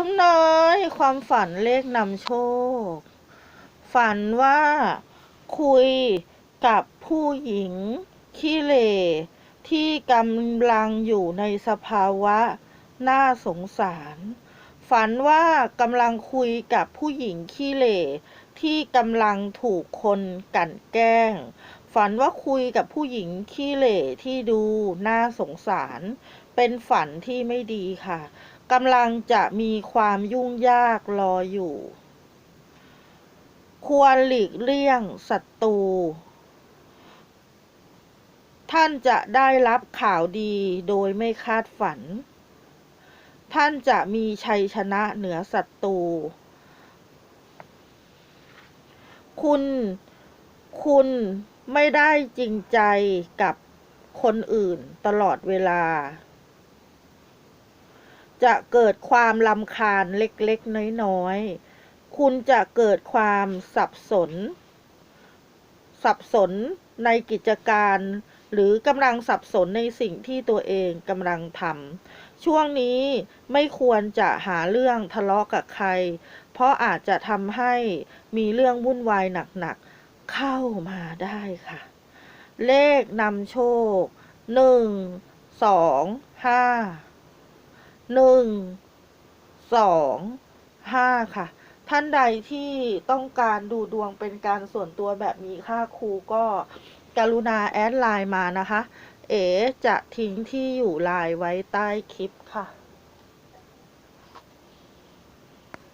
ทั้งน้อยความฝันเลขนำโชค ฝันว่าคุยกับผู้หญิงขี้เหร่ที่กำลังอยู่ในสภาวะน่าสงสาร ฝันว่ากำลังคุยกับผู้หญิงขี้เหร่ที่กำลังถูกคนกลั่นแกล้ง ฝันว่าคุยกับผู้หญิงขี้เหร่ที่ดูน่าสงสาร เป็นฝันที่ไม่ดีค่ะ กำลังจะมีความยุ่งยากรออยู่ ควรหลีกเลี่ยงศัตรู ท่านจะได้รับข่าวดีโดยไม่คาดฝัน ท่านจะมีชัยชนะเหนือศัตรูคุณ คุณไม่ได้จริงใจกับคนอื่นตลอดเวลา จะเกิดความลำคาญเล็กๆ น้อยๆ คุณจะเกิดความสับสน สับสนในกิจการ หรือกำลังสับสนในสิ่งที่ตัวเองกำลังทำช่วงนี้ไม่ควรจะหาเรื่องทะเลาะกับใคร เพราะอาจจะทำให้มีเรื่องวุ่นวายหนักๆ เข้ามาได้ค่ะ เลขนำโชคหนึ่งสองห้า หนึ่งสองห้าค่ะ ท่านใดที่ต้องการดูดวงเป็นการส่วนตัวแบบมีค่าครูก็กรุณาแอดไลน์มานะคะ เอ๋จะทิ้งที่อยู่ไลน์ไว้ใต้คลิปค่ะ